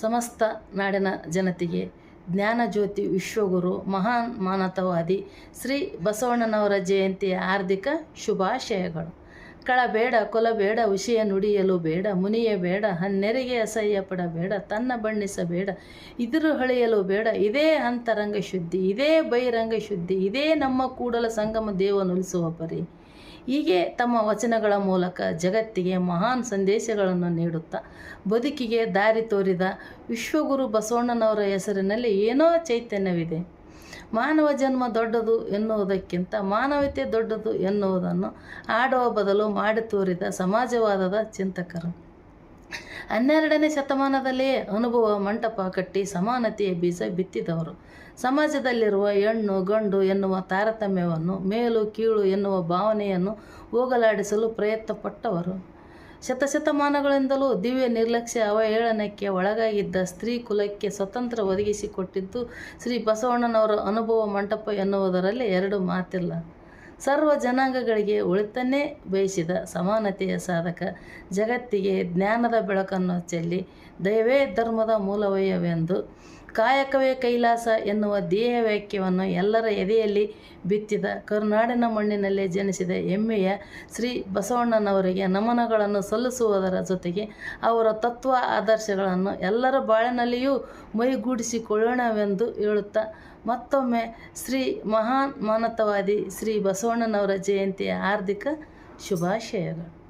ಸಮಸ್ತ ನಾಡಿನ ಜನತೆಗೆ ಜ್ಞಾನಜ್ಯೋತಿ ವಿಶ್ವಗುರು ಮಹಾನ್ ಮಾನತವಾದಿ ಶ್ರೀ ಬಸವಣ್ಣನವರ ಜಯಂತಿಯ ಹಾರ್ದಿಕ ಶುಭಾಶಯಗಳು. ಕಳಬೇಡ, ಕೊಲಬೇಡ, ವಿಷಯ ನುಡಿಯಲು ಬೇಡ, ಮುನಿಯ ಬೇಡ, ಹನ್ನೆರಿಗೆ ಅಸಹ್ಯ ಪಡಬೇಡ, ತನ್ನ ಬಣ್ಣಿಸಬೇಡ, ಇದಿರು ಹಳೆಯಲು ಬೇಡ, ಇದೇ ಅಂತರಂಗ ಶುದ್ಧಿ, ಇದೇ ಬಹಿರಂಗ ಶುದ್ಧಿ, ಇದೇ ನಮ್ಮ ಕೂಡಲ ಸಂಗಮ ದೇವನುಲಿಸುವ ಪರಿ. ಹೀಗೆ ತಮ್ಮ ವಚನಗಳ ಮೂಲಕ ಜಗತ್ತಿಗೆ ಮಹಾನ್ ಸಂದೇಶಗಳನ್ನು ನೀಡುತ್ತಾ ಬದುಕಿಗೆ ದಾರಿ ತೋರಿದ ವಿಶ್ವಗುರು ಬಸವಣ್ಣನವರ ಹೆಸರಿನಲ್ಲಿ ಏನೋ ಚೈತನ್ಯವಿದೆ. ಮಾನವ ಜನ್ಮ ದೊಡ್ಡದು ಎನ್ನುವುದಕ್ಕಿಂತ ಮಾನವತೆ ದೊಡ್ಡದು ಎನ್ನುವುದನ್ನು ಆಡುವ ಬದಲು ಮಾಡಿ ತೋರಿದ ಸಮಾಜವಾದದ ಚಿಂತಕರು. ಹನ್ನೆರಡನೇ ಶತಮಾನದಲ್ಲಿ ಅನುಭವ ಮಂಟಪ ಕಟ್ಟಿ ಸಮಾನತೆಯ ಬೀಜ ಬಿತ್ತಿದವರು. ಸಮಾಜದಲ್ಲಿರುವ ಹೆಣ್ಣು, ಗಂಡು ಎನ್ನುವ ತಾರತಮ್ಯವನ್ನು, ಮೇಲು, ಕೀಳು ಎನ್ನುವ ಭಾವನೆಯನ್ನು ಹೋಗಲಾಡಿಸಲು ಪ್ರಯತ್ನಪಟ್ಟವರು. ಶತಶತಮಾನಗಳಿಂದಲೂ ದಿವ್ಯ ನಿರ್ಲಕ್ಷ್ಯ ಅವಹೇಳನಕ್ಕೆ ಒಳಗಾಗಿದ್ದ ಸ್ತ್ರೀ ಕುಲಕ್ಕೆ ಸ್ವತಂತ್ರ ಒದಗಿಸಿಕೊಟ್ಟಿದ್ದು ಶ್ರೀ ಬಸವಣ್ಣನವರ ಅನುಭವ ಮಂಟಪ ಎನ್ನುವುದರಲ್ಲಿ ಎರಡು ಮಾತಿಲ್ಲ. ಸರ್ವ ಜನಾಂಗಗಳಿಗೆ ಒಳಿತನ್ನೇ ಬಯಸಿದ ಸಮಾನತೆಯ ಸಾಧಕ ಜಗತ್ತಿಗೆ ಜ್ಞಾನದ ಬೆಳಕನ್ನು ಚೆಲ್ಲಿ ದೈವೇ ಧರ್ಮದ ಮೂಲವಯವೆಂದು ಕಾಯಕವೇ ಕೈಲಾಸ ಎನ್ನುವ ದೇಹ ವಾಕ್ಯವನ್ನು ಎಲ್ಲರ ಎದೆಯಲ್ಲಿ ಬಿತ್ತಿದ ಕರುನಾಡಿನ ಮಣ್ಣಿನಲ್ಲಿ ಜನಿಸಿದ ಹೆಮ್ಮೆಯ ಶ್ರೀ ಬಸವಣ್ಣನವರಿಗೆ ನಮನಗಳನ್ನು ಸಲ್ಲಿಸುವುದರ ಜೊತೆಗೆ ಅವರ ತತ್ವ ಆದರ್ಶಗಳನ್ನು ಎಲ್ಲರ ಬಾಳಿನಲ್ಲಿಯೂ ಮೈಗೂಡಿಸಿಕೊಳ್ಳೋಣವೆಂದು ಹೇಳುತ್ತಾ ಮತ್ತೊಮ್ಮೆ ಶ್ರೀ ಮಹಾನ್ ಮಾನತವಾದಿ ಶ್ರೀ ಬಸವಣ್ಣನವರ ಜಯಂತಿಯ ಹಾರ್ದಿಕ ಶುಭಾಶಯಗಳು.